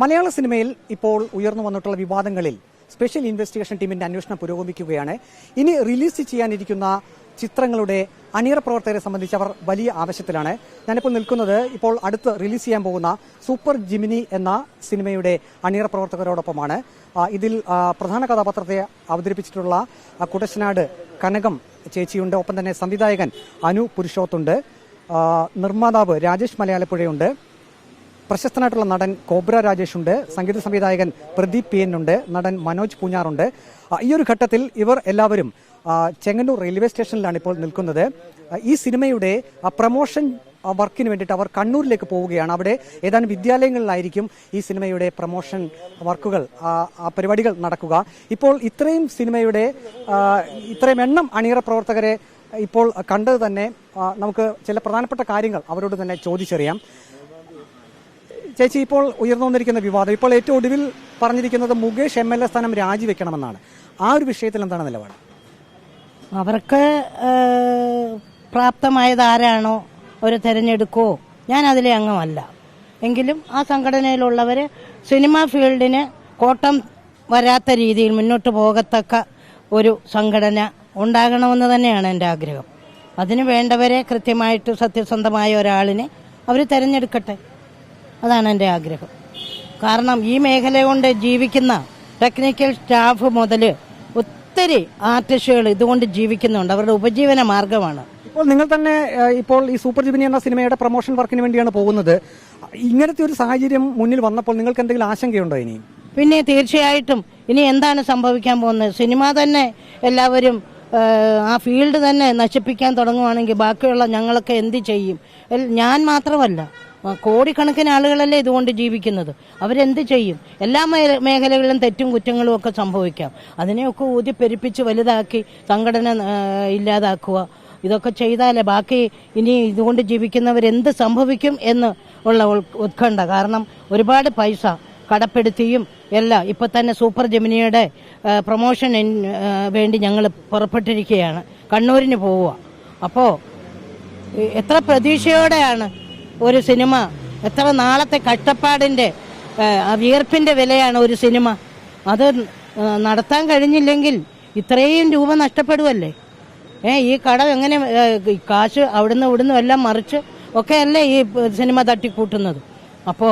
മലയാള സിനിമയിൽ ഇപ്പോൾ ഉയർന്നു വന്നിട്ടുള്ള വിവാദങ്ങളിൽ സ്പെഷ്യൽ ഇൻവെസ്റ്റിഗേഷൻ ടീമിന്റെ അന്വേഷണം പുരോഗമിക്കുകയാണ്. ഇനി റിലീസ് ചെയ്യാനിരിക്കുന്ന ചിത്രങ്ങളുടെ അണിയറ പ്രവർത്തകരെ സംബന്ധിച്ച് അവർ വലിയ ആവശ്യത്തിലാണ് ഞാനിപ്പോൾ നിൽക്കുന്നത് ഇപ്പോൾ അടുത്ത് റിലീസ് ചെയ്യാൻ പോകുന്ന സൂപ്പർ ജിമിനി എന്ന സിനിമയുടെ അണിയറ പ്രവർത്തകരോടൊപ്പമാണ്. ഇതിൽ പ്രധാന കഥാപാത്രത്തെ അവതരിപ്പിച്ചിട്ടുള്ള കുടശനാട് കനകം ചേച്ചിയുണ്ട്. ഒപ്പം തന്നെ സംവിധായകൻ അനു പുരുഷോത്തുണ്ട്. നിർമ്മാതാവ് രാജേഷ് മലയാളപ്പുഴയുണ്ട്. പ്രശസ്തനായിട്ടുള്ള നടൻ കോബ്ര രാജേഷ് ഉണ്ട്. സംഗീത സംവിധായകൻ പ്രദീപ് പി ഉണ്ട്. നടൻ മനോജ് പൂഞ്ഞാറുണ്ട് ഈ ഒരു ഘട്ടത്തിൽ ഇവർ എല്ലാവരും ചെങ്ങന്നൂർ റെയിൽവേ സ്റ്റേഷനിലാണ് ഇപ്പോൾ നിൽക്കുന്നത്. ഈ സിനിമയുടെ പ്രമോഷൻ വർക്കിന് വേണ്ടിയിട്ട് അവർ കണ്ണൂരിലേക്ക് പോവുകയാണ്. അവിടെ ഏതാനും വിദ്യാലയങ്ങളിലായിരിക്കും ഈ സിനിമയുടെ പ്രമോഷൻ വർക്കുകൾ പരിപാടികൾ നടക്കുക. ഇപ്പോൾ ഇത്രയും സിനിമയുടെ ഇത്രയും എണ്ണം അണിയറ പ്രവർത്തകരെ ഇപ്പോൾ കണ്ടത് തന്നെ നമുക്ക് ചില പ്രധാനപ്പെട്ട കാര്യങ്ങൾ അവരോട് തന്നെ ചോദിച്ചറിയാം. ചേച്ചി ഇപ്പോൾ ഉയർന്നു വന്നിരിക്കുന്ന വിവാദം. ഇപ്പോൾ ഏറ്റവും ഒടുവിൽ പറഞ്ഞിരിക്കുന്നത് മുകേഷ് എം എൽ എ സ്ഥാനം രാജിവെക്കണമെന്നാണ്. ആ ഒരു വിഷയത്തിൽ എന്താണ് നിലപാട്? അവർക്ക് പ്രാപ്തമായത് ആരാണോ ഒരു തിരഞ്ഞെടുക്കുമോ ഞാൻ അതിലെ അംഗമല്ല. എങ്കിലും ആ സംഘടനയിലുള്ളവർ സിനിമാ ഫീൽഡിന് കോട്ടം വരാത്ത രീതിയിൽ മുന്നോട്ട് പോകത്തക്ക ഒരു സംഘടന ഉണ്ടാകണമെന്ന് തന്നെയാണ് എന്റെ ആഗ്രഹം. അതിന് വേണ്ടവരെ കൃത്യമായിട്ട് സത്യസന്ധമായ ഒരാളിനെ അവർ തിരഞ്ഞെടുക്കട്ടെ. അതാണ് എന്റെ ആഗ്രഹം. കാരണം ഈ മേഖല കൊണ്ട് ജീവിക്കുന്ന ടെക്നിക്കൽ സ്റ്റാഫ് മുതൽ ഒത്തിരി ആർട്ടിസ്റ്റുകൾ ഇതുകൊണ്ട് ജീവിക്കുന്നുണ്ട്. അവരുടെ ഉപജീവന മാർഗമാണ്. ഇപ്പോൾ നിങ്ങൾ തന്നെ ഇപ്പോൾ ഈ സൂപ്പർ ജിബിനി എന്ന സിനിമയുടെ പ്രൊമോഷൻ വർക്കിന് വേണ്ടിയാണ് പോകുന്നത്. ഇങ്ങനത്തെ ഒരു സാഹചര്യം മുന്നിൽ വന്നപ്പോൾ നിങ്ങൾക്ക് എന്തെങ്കിലും ആശങ്കയുണ്ടോ ഇനി? പിന്നെ തീർച്ചയായിട്ടും ഇനി എന്താണ് സംഭവിക്കാൻ പോകുന്നത്? സിനിമ തന്നെ എല്ലാവരും ആ ഫീൽഡ് തന്നെ നശിപ്പിക്കാൻ തുടങ്ങുവാണെങ്കിൽ ബാക്കിയുള്ള ഞങ്ങളൊക്കെ എന്ത് ചെയ്യും? ഞാൻ മാത്രമല്ല. കോടിക്കണക്കിന് ആളുകളല്ലേ ഇതുകൊണ്ട് ജീവിക്കുന്നത്? അവരെന്ത് ചെയ്യും? എല്ലാ മേഖലകളിലും തെറ്റും കുറ്റങ്ങളും ഒക്കെ സംഭവിക്കാം. അതിനെയൊക്കെ ഊതി പെരുപ്പിച്ച് വലുതാക്കി സംഘടന ഇല്ലാതാക്കുക. ഇതൊക്കെ ചെയ്താലേ ബാക്കി ഇനി ഇതുകൊണ്ട് ജീവിക്കുന്നവരെന്ത് സംഭവിക്കും എന്ന് ഉള്ള ഉത്കണ്ഠ. കാരണം ഒരുപാട് പൈസ കടപ്പെടുത്തിയും എല്ലാം ഇപ്പൊ തന്നെ സൂപ്പർ ജമിനിയുടെ പ്രൊമോഷൻ വേണ്ടി ഞങ്ങൾ പുറപ്പെട്ടിരിക്കുകയാണ്. കണ്ണൂരിന് പോവുക. അപ്പോ എത്ര പ്രതീക്ഷയോടെയാണ് ഒരു സിനിമ. എത്ര നാളത്തെ കഷ്ടപ്പാടിന്റെ വിയർപ്പിന്റെ വിലയാണ് ഒരു സിനിമ. അത് നടത്താൻ കഴിഞ്ഞില്ലെങ്കിൽ ഇത്രയും രൂപ നഷ്ടപ്പെടുവല്ലേ? ഏ ഈ കട എങ്ങനെ കാശ് അവിടുന്ന് ഇവിടുന്ന് എല്ലാം മറിച്ച് ഒക്കെ അല്ലേ ഈ സിനിമ തട്ടിക്കൂട്ടുന്നത്? അപ്പോ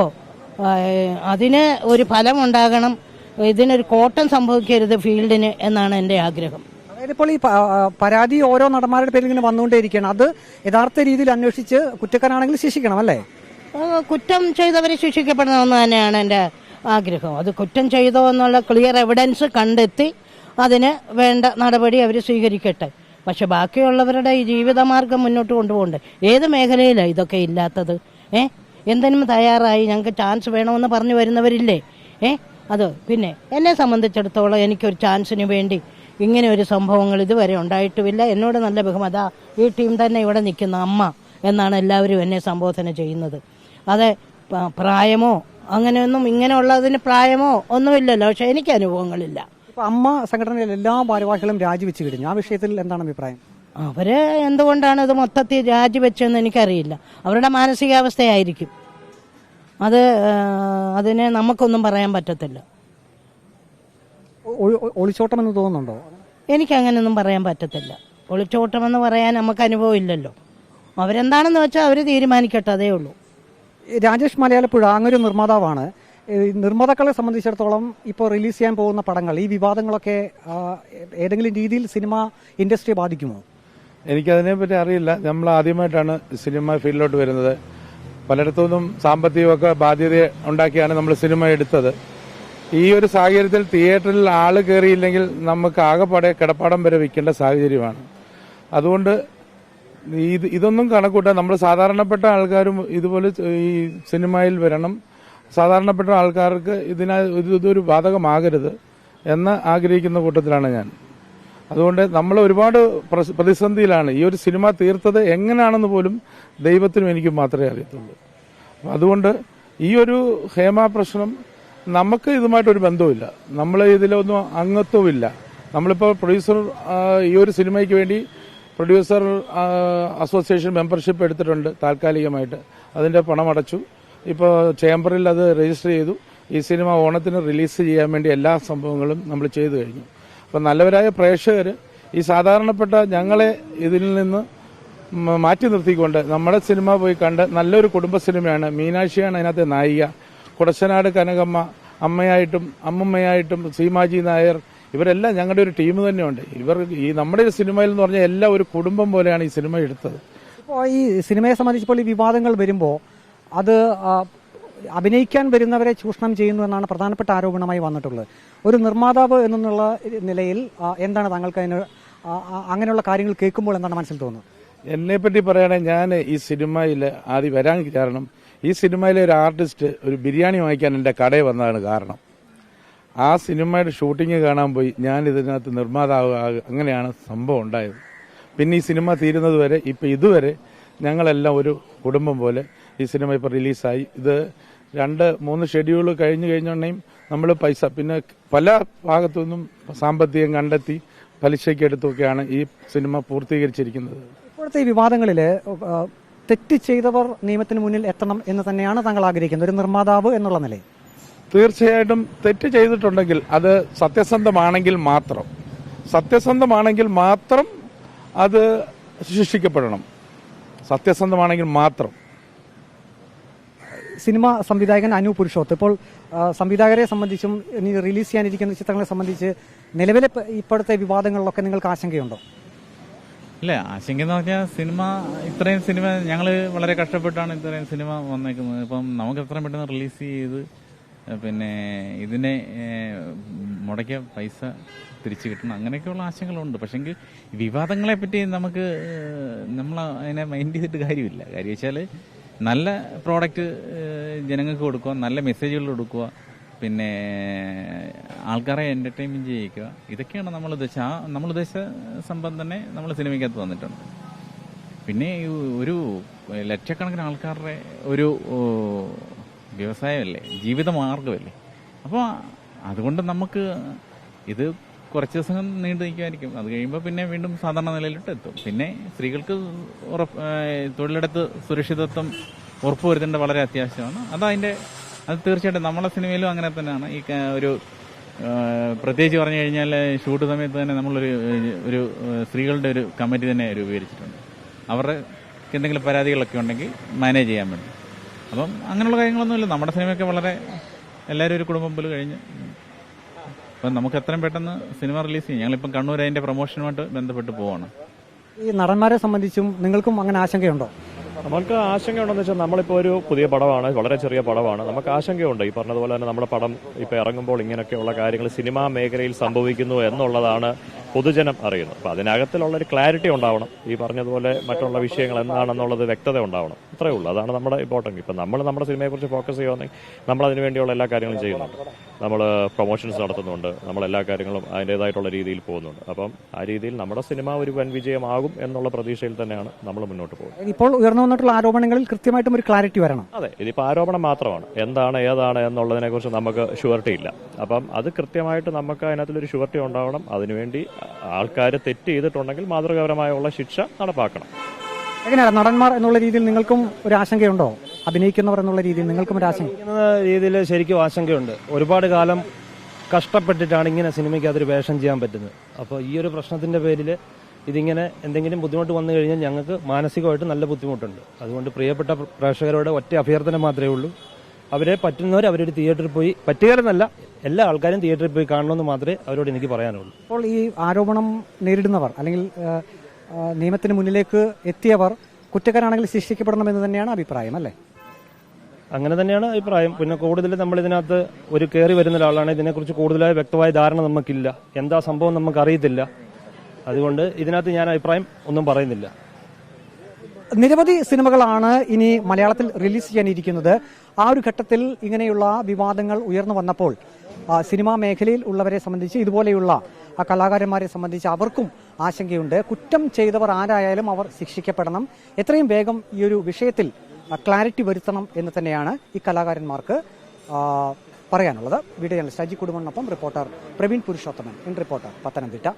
ഏഹ്, അതിന് ഒരു ഫലം ഉണ്ടാകണം. ഇതിനൊരു കോട്ടം സംഭവിക്കരുത് ഫീൽഡിന് എന്നാണ് എന്റെ ആഗ്രഹം. ഇപ്പോൾ ഈ പരാതി ഓരോ നടന്മാരുടെ പേരിൽ ഇങ്ങനെ വന്നുകൊണ്ടേയിരിക്കുകയാണ്. അത് യഥാർത്ഥ രീതിയിൽ അന്വേഷിച്ച് കുറ്റക്കാരാണെങ്കിൽ ശിക്ഷിക്കണം അല്ലേ? കുറ്റം ചെയ്തവരെ ശിക്ഷിക്കപ്പെടണമെന്ന് തന്നെയാണ് എന്റെ ആഗ്രഹം. അത് കുറ്റം ചെയ്തോ എന്നുള്ള ക്ലിയർ എവിഡൻസ് കണ്ടെത്തി അതിന് വേണ്ട നടപടി അവർ സ്വീകരിക്കട്ടെ. പക്ഷെ ബാക്കിയുള്ളവരുടെ ഈ ജീവിതമാർഗം മുന്നോട്ട് കൊണ്ടുപോകണ്ടേ? ഏത് മേഖലയിലാണ് ഇതൊക്കെ ഇല്ലാത്തത്? ഏ? എന്തിനും തയ്യാറായി ഞങ്ങൾക്ക് ചാൻസ് വേണമെന്ന് പറഞ്ഞു വരുന്നവരില്ലേ? ഏ? അത് പിന്നെ എന്നെ സംബന്ധിച്ചിടത്തോളം എനിക്കൊരു ചാൻസിന് വേണ്ടി ഇങ്ങനെ ഒരു സംഭവങ്ങൾ ഇതുവരെ ഉണ്ടായിട്ടുമില്ല. എന്നോട് നല്ല ബഹുമത ഈ ടീം തന്നെ ഇവിടെ നിൽക്കുന്ന അമ്മ എന്നാണ് എല്ലാവരും എന്നെ സംബോധന ചെയ്യുന്നത്. അതെ പ്രായമോ? അങ്ങനെയൊന്നും ഇങ്ങനെയുള്ളതിന് പ്രായമോ ഒന്നുമില്ലല്ലോ. പക്ഷെ എനിക്ക് അനുഭവങ്ങളില്ല. അമ്മ സംഘടനയിലെ എല്ലാ ഭാരവാഹികളും രാജിവെച്ച് കഴിഞ്ഞു. ആ വിഷയത്തിൽ എന്താണ് അഭിപ്രായം? അവർ എന്തുകൊണ്ടാണ് ഇത് മൊത്തത്തിൽ രാജിവെച്ചതെന്ന് എനിക്കറിയില്ല. അവരുടെ മാനസികാവസ്ഥയായിരിക്കും. അത് അതിനെ നമുക്കൊന്നും പറയാൻ പറ്റത്തില്ല. ഒളിച്ചോട്ടമെന്ന് തോന്നുന്നുണ്ടോ? എനിക്ക് അങ്ങനെയൊന്നും പറയാൻ പറ്റത്തില്ല. ഒളിച്ചോട്ടമെന്ന് പറയാൻ നമുക്ക് അനുഭവം ഇല്ലല്ലോ. അവരെന്താണെന്ന് വെച്ചാൽ അവർ തീരുമാനിക്കട്ടെ അതേ ഉള്ളൂ. രാജേഷ് മലയാളപ്പുഴ അങ്ങൊരു നിർമ്മാതാവാണ്. നിർമ്മാതാക്കളെ സംബന്ധിച്ചിടത്തോളം ഇപ്പോൾ റിലീസ് ചെയ്യാൻ പോകുന്ന പടങ്ങൾ ഈ വിവാദങ്ങളൊക്കെ ഏതെങ്കിലും രീതിയിൽ സിനിമ ഇൻഡസ്ട്രിയെ ബാധിക്കുമോ? എനിക്കതിനെപ്പറ്റി അറിയില്ല. നമ്മൾ ആദ്യമായിട്ടാണ് സിനിമ ഫീൽഡിലോട്ട് വരുന്നത്. പലയിടത്തുനിന്നും സാമ്പത്തികമൊക്കെ ബാധ്യത ഉണ്ടാക്കിയാണ് നമ്മൾ സിനിമ എടുത്തത്. ഈ ഒരു സാഹചര്യത്തിൽ തിയേറ്ററിൽ ആൾ കയറിയില്ലെങ്കിൽ നമുക്ക് ആകെപ്പാടെ കിടപ്പാടം വരെ വിൽക്കേണ്ട സാഹചര്യമാണ്. അതുകൊണ്ട് ഇത് ഇതൊന്നും കണക്കൂട്ടാ നമ്മൾ സാധാരണപ്പെട്ട ആൾക്കാരും ഇതുപോലെ ഈ സിനിമയിൽ വരണം. സാധാരണപ്പെട്ട ആൾക്കാർക്ക് ഇതിനാ ഇത് ഇതൊരു ബാധകമാകരുത് എന്ന് ആഗ്രഹിക്കുന്ന കൂട്ടത്തിലാണ് ഞാൻ. അതുകൊണ്ട് നമ്മൾ ഒരുപാട് പ്രതിസന്ധിയിലാണ്. ഈ ഒരു സിനിമ തീർത്തത് എങ്ങനെയാണെന്ന് പോലും ദൈവത്തിനും എനിക്കും മാത്രമേ അറിയത്തുള്ളൂ. അതുകൊണ്ട് ഈ ഒരു ഹേമ പ്രശ്നം നമുക്ക് ഇതുമായിട്ടൊരു ബന്ധവുമില്ല. നമ്മൾ ഇതിലൊന്നും അംഗത്വമില്ല. നമ്മളിപ്പോൾ പ്രൊഡ്യൂസർ ഈ ഒരു സിനിമയ്ക്ക് വേണ്ടി പ്രൊഡ്യൂസർ അസോസിയേഷൻ മെമ്പർഷിപ്പ് എടുത്തിട്ടുണ്ട് താൽക്കാലികമായിട്ട്. അതിന്റെ അടച്ചു. ഇപ്പോൾ ചേംബറിൽ അത് രജിസ്റ്റർ ചെയ്തു. ഈ സിനിമ ഓണത്തിന് റിലീസ് ചെയ്യാൻ വേണ്ടി എല്ലാ സംഭവങ്ങളും നമ്മൾ ചെയ്തു കഴിഞ്ഞു. അപ്പം നല്ലവരായ പ്രേക്ഷകർ ഈ സാധാരണപ്പെട്ട ഞങ്ങളെ ഇതിൽ നിന്ന് മാറ്റി നിർത്തിക്കൊണ്ട് നമ്മുടെ സിനിമ പോയി കണ്ട് നല്ലൊരു കുടുംബ സിനിമയാണ്. മീനാക്ഷിയാണ് അതിനകത്തെ നായിക. കുടശനാട് കനകമ്മ അമ്മയായിട്ടും അമ്മമ്മയായിട്ടും സീമാജി നായർ ഇവരെല്ലാം ഞങ്ങളുടെ ഒരു ടീം തന്നെയുണ്ട്. ഇവർ ഈ നമ്മുടെ ഒരു സിനിമയിൽ എന്ന് പറഞ്ഞാൽ എല്ലാം ഒരു കുടുംബം പോലെയാണ് ഈ സിനിമ എടുത്തത്. ഇപ്പോൾ ഈ സിനിമയെ സംബന്ധിച്ചപ്പോൾ ഈ വിവാദങ്ങൾ വരുമ്പോൾ അത് അഭിനയിക്കാൻ വരുന്നവരെ ചൂഷണം ചെയ്യുന്നു എന്നാണ് പ്രധാനപ്പെട്ട ആരോപണമായി വന്നിട്ടുള്ളത്. ഒരു നിർമ്മാതാവ് എന്നുള്ള നിലയിൽ എന്താണ് താങ്കൾക്ക് അതിന് അങ്ങനെയുള്ള കാര്യങ്ങൾ കേൾക്കുമ്പോൾ എന്താണ് മനസ്സിൽ തോന്നുന്നത്? എന്നെ പറ്റി പറയുകയാണെങ്കിൽ ഞാൻ ഈ സിനിമയിൽ ആദ്യം വരാൻ കാരണം ഈ സിനിമയിലെ ഒരു ആർട്ടിസ്റ്റ് ഒരു ബിരിയാണി വാങ്ങിക്കാൻ എന്റെ കടയിൽ വന്നതാണ് കാരണം. ആ സിനിമയുടെ ഷൂട്ടിംഗ് കാണാൻ പോയി. ഞാൻ ഇതിനകത്ത് നിർമ്മാതാവ് അങ്ങനെയാണ് സംഭവം ഉണ്ടായത്. പിന്നെ ഈ സിനിമ തീരുന്നത് വരെ ഇപ്പം ഇതുവരെ ഞങ്ങളെല്ലാം ഒരു കുടുംബം പോലെ ഈ സിനിമ ഇപ്പോൾ റിലീസായി. ഇത് രണ്ട് മൂന്ന് ഷെഡ്യൂൾ കഴിഞ്ഞു കഴിഞ്ഞുണ്ടെങ്കിൽ നമ്മൾ പൈസ പിന്നെ പല ഭാഗത്തു നിന്നും സാമ്പത്തികം കണ്ടെത്തി പലിശയ്ക്ക് എടുത്തൊക്കെയാണ് ഈ സിനിമ പൂർത്തീകരിച്ചിരിക്കുന്നത്. ഇപ്പോഴത്തെ വിവാദങ്ങളിൽ തെറ്റ് ചെയ്തവർ നിയമത്തിന് മുന്നിൽ എത്തണം എന്ന് തന്നെയാണ് താങ്കൾ ആഗ്രഹിക്കുന്നത്. ഒരു നിർമ്മാതാവ് എന്നുള്ള നിലയിൽ. തീർച്ചയായിട്ടും തെറ്റ് ചെയ്തിട്ടുണ്ടെങ്കിൽ അത് സത്യസന്ധമാണെങ്കിൽ മാത്രം. സത്യസന്ധമാണെങ്കിൽ മാത്രം അത് ശിക്ഷിക്കപ്പെടണം. സത്യസന്ധമാണെങ്കിൽ മാത്രം. സിനിമ സംവിധായകൻ അനു പുരുഷോത്ത്. ഇപ്പോൾ സംവിധായകരെ സംബന്ധിച്ചും ഇനി റിലീസ് ചെയ്യാനിരിക്കുന്ന ചിത്രങ്ങളെ സംബന്ധിച്ച് നിലവിലെ ഇപ്പോഴത്തെ വിവാദങ്ങളിലൊക്കെ നിങ്ങൾക്ക് ആശങ്കയുണ്ടോ? ഇല്ല ആശങ്ക എന്ന് പറഞ്ഞാൽ സിനിമ ഇത്രയും സിനിമ ഞങ്ങൾ വളരെ കഷ്ടപ്പെട്ടാണ് ഇത്രയും സിനിമ വന്നേക്കുന്നത്. ഇപ്പം നമുക്ക് എത്രയും പെട്ടെന്ന് റിലീസ് ചെയ്ത് പിന്നെ ഇതിനെ മുടക്കിയ പൈസ തിരിച്ചു കിട്ടണം. അങ്ങനെയൊക്കെയുള്ള ആശങ്കകളുണ്ട്. പക്ഷെങ്കിൽ വിവാദങ്ങളെ പറ്റി നമുക്ക് നമ്മൾ അതിനെ മൈൻഡ് ചെയ്തിട്ട് കാര്യമില്ല. കാര്യം വെച്ചാൽ നല്ല പ്രോഡക്റ്റ് ജനങ്ങൾക്ക് കൊടുക്കുക നല്ല മെസ്സേജുകൾ കൊടുക്കുക പിന്നെ ആൾക്കാരെ എന്റർടൈൻമെന്റ് ചെയ്യിക്കുക. ഇതൊക്കെയാണ് നമ്മൾ ഉദ്ദേശിച്ച ആ നമ്മൾ ഉദ്ദേശിച്ച സംഭവം തന്നെ നമ്മൾ സിനിമയ്ക്കകത്ത് വന്നിട്ടുണ്ട്. പിന്നെ ഒരു ലക്ഷക്കണക്കിന് ആൾക്കാരുടെ ഒരു വ്യവസായമല്ലേ? ജീവിത മാർഗമല്ലേ അപ്പോൾ അതുകൊണ്ട് നമുക്ക് ഇത് കുറച്ച് ദിവസം നീണ്ടു നിൽക്കുമായിരിക്കും. അത് കഴിയുമ്പോൾ പിന്നെ വീണ്ടും സാധാരണ നിലയിലോട്ട് എത്തും. പിന്നെ സ്ത്രീകൾക്ക് ഉറപ്പ് തൊഴിലിടത്ത് സുരക്ഷിതത്വം ഉറപ്പുവരുത്തേണ്ട വളരെ അത്യാവശ്യമാണ്. അതതിന്റെ അത് തീർച്ചയായിട്ടും നമ്മുടെ സിനിമയിലും അങ്ങനെ തന്നെയാണ്. ഈ ഒരു പ്രത്യേകിച്ച് പറഞ്ഞു കഴിഞ്ഞാൽ ഷൂട്ട് സമയത്ത് തന്നെ നമ്മളൊരു ഒരു സ്ത്രീകളുടെ ഒരു കമ്മിറ്റി തന്നെ രൂപീകരിച്ചിട്ടുണ്ട്. അവരുടെ എന്തെങ്കിലും പരാതികളൊക്കെ ഉണ്ടെങ്കിൽ മാനേജ് ചെയ്യാൻ വേണ്ടി. അപ്പം അങ്ങനെയുള്ള കാര്യങ്ങളൊന്നുമില്ല. നമ്മുടെ സിനിമയൊക്കെ വളരെ എല്ലാവരും ഒരു കുടുംബം പോലെ കഴിഞ്ഞ്. അപ്പം നമുക്ക് എത്രയും പെട്ടെന്ന് സിനിമ റിലീസ് ചെയ്യും. ഞങ്ങളിപ്പം കണ്ണൂർ അതിന്റെ പ്രൊമോഷനുമായിട്ട് ബന്ധപ്പെട്ട് പോവാണ്. ഈ നടന്മാരെ സംബന്ധിച്ചും നിങ്ങൾക്കും അങ്ങനെ ആശങ്കയുണ്ടോ? നമുക്ക് ആശങ്കയുണ്ടെന്ന് വെച്ചാൽ നമ്മളിപ്പോൾ ഒരു പുതിയ പടമാണ് വളരെ ചെറിയ പടമാണ്. നമുക്ക് ആശങ്കയുണ്ട്. ഈ പറഞ്ഞതുപോലെ തന്നെ നമ്മുടെ പടം ഇപ്പോൾ ഇറങ്ങുമ്പോൾ ഇങ്ങനെയൊക്കെയുള്ള കാര്യങ്ങൾ സിനിമാ മേഖലയിൽ സംഭവിക്കുന്നു എന്നുള്ളതാണ് പൊതുജനം അറിയുന്നത് അപ്പോൾ അതിനകത്തിലുള്ള ഒരു ക്ലാരിറ്റി ഉണ്ടാവണം. ഈ പറഞ്ഞതുപോലെ മറ്റുള്ള വിഷയങ്ങൾ എന്താണെന്നുള്ളത് വ്യക്തത ഉണ്ടാവണം. അത്രേ ഉള്ളൂ. അതാണ് നമ്മുടെ ഇമ്പോർട്ടന്റ് ഇപ്പം നമ്മൾ നമ്മുടെ സിനിമയെക്കുറിച്ച് ഫോക്കസ് ചെയ്യുകയാണെങ്കിൽ നമ്മൾ അതിനു വേണ്ടിയുള്ള എല്ലാ കാര്യങ്ങളും ചെയ്യുന്നുണ്ട്. നമ്മൾ പ്രൊമോഷൻസ് നടത്തുന്നുണ്ട്. നമ്മൾ എല്ലാ കാര്യങ്ങളും അതിന്റെതായിട്ടുള്ള രീതിയിൽ പോകുന്നുണ്ട്. അപ്പം ആ രീതിയിൽ നമ്മുടെ സിനിമ ഒരു വൻ വിജയമാകും എന്നുള്ള പ്രതീക്ഷയിൽ തന്നെയാണ് നമ്മൾ മുന്നോട്ട് പോകുന്നത്. ഇപ്പോൾ ഉയർന്നു വന്നിട്ടുള്ള ആരോപണങ്ങളിൽ കൃത്യമായിട്ടും ഒരു ക്ലാരിറ്റി വരണം. അതെ. ഇതിപ്പോൾ ആരോപണം മാത്രമാണ്. എന്താണ് ഏതാണ് എന്നുള്ളതിനെക്കുറിച്ച് നമുക്ക് ഷുവർട്ടി ഇല്ല. അപ്പം അത് കൃത്യമായിട്ട് നമുക്ക് അതിനകത്തൊരു ഷുവർട്ടി ഉണ്ടാവണം. അതിനുവേണ്ടി ആൾക്കാർ തെറ്റ് ചെയ്തിട്ടുണ്ടെങ്കിൽ മാതൃകാപരമായുള്ള ശിക്ഷ നടപ്പാക്കണം. എങ്ങനെയാണ് നടന്മാർ എന്നുള്ള രീതിയിൽ നിങ്ങൾക്കും ഒരു ആശങ്കയുണ്ടോ? അഭിനയിക്കുന്നവർ എന്നുള്ള രീതിയിൽ നിങ്ങൾക്കും ഒരു ആശങ്ക രീതിയിൽ ശരിക്കും ആശങ്കയുണ്ട്. ഒരുപാട് കാലം കഷ്ടപ്പെട്ടിട്ടാണ് ഇങ്ങനെ സിനിമയ്ക്ക് അതൊരു വേഷം ചെയ്യാൻ പറ്റുന്നത്. അപ്പോൾ ഈ ഒരു പ്രശ്നത്തിന്റെ പേരിൽ ഇതിങ്ങനെ എന്തെങ്കിലും ബുദ്ധിമുട്ട് വന്നു കഴിഞ്ഞാൽ ഞങ്ങൾക്ക് മാനസികമായിട്ട് നല്ല ബുദ്ധിമുട്ടുണ്ട്. അതുകൊണ്ട് പ്രിയപ്പെട്ട പ്രേക്ഷകരോട് ഒറ്റ അഭ്യർത്ഥന മാത്രമേ ഉള്ളൂ. അവരെ പറ്റുന്നവർ അവരൊരു തിയേറ്ററിൽ പോയി പറ്റുകയെന്നല്ല എല്ലാ ആൾക്കാരും തിയേറ്ററിൽ പോയി കാണണമെന്ന് മാത്രമേ അവരോട് എനിക്ക് പറയാനുള്ളൂ. അപ്പോൾ ഈ ആരോപണം നേരിടുന്നവർ അല്ലെങ്കിൽ നിയമത്തിന് മുന്നിലേക്ക് എത്തിയവർ കുറ്റക്കാരാണെങ്കിൽ ശിക്ഷിക്കപ്പെടണമെന്ന് തന്നെയാണ് അഭിപ്രായം അല്ലേ? അങ്ങനെ തന്നെയാണ് അഭിപ്രായം. പിന്നെ കൂടുതൽ നമ്മൾ ഇതിനകത്ത് ഒരു കയറി വരുന്ന ഒരാളാണ് ഇതിനെക്കുറിച്ച് കൂടുതലായ വ്യക്തമായ ധാരണ നമുക്കില്ല. എന്താ സംഭവം നമുക്ക് അറിയത്തില്ല അതുകൊണ്ട് ഇതിനകത്ത് ഞാൻ അഭിപ്രായം ഒന്നും പറയുന്നില്ല. നിരവധി സിനിമകളാണ് ഇനി മലയാളത്തിൽ റിലീസ് ചെയ്യാനിരിക്കുന്നത്. ആ ഒരു ഘട്ടത്തിൽ ഇങ്ങനെയുള്ള വിവാദങ്ങൾ ഉയർന്നു വന്നപ്പോൾ സിനിമാ മേഖലയിൽ ഉള്ളവരെ സംബന്ധിച്ച് ഇതുപോലെയുള്ള ആ കലാകാരന്മാരെ സംബന്ധിച്ച് അവർക്കും ആശങ്കയുണ്ട്. കുറ്റം ചെയ്തവർ ആരായാലും അവർ ശിക്ഷിക്കപ്പെടണം. എത്രയും വേഗം ഈ ഒരു വിഷയത്തിൽ ക്ലാരിറ്റി വരുത്തണം എന്ന് തന്നെയാണ് ഈ കലാകാരന്മാർക്ക് പറയാനുള്ളത്. Video journalist Aji കുടുംബനൊപ്പം reporter Praveen Purushothaman. In reporter Pathanamthitta.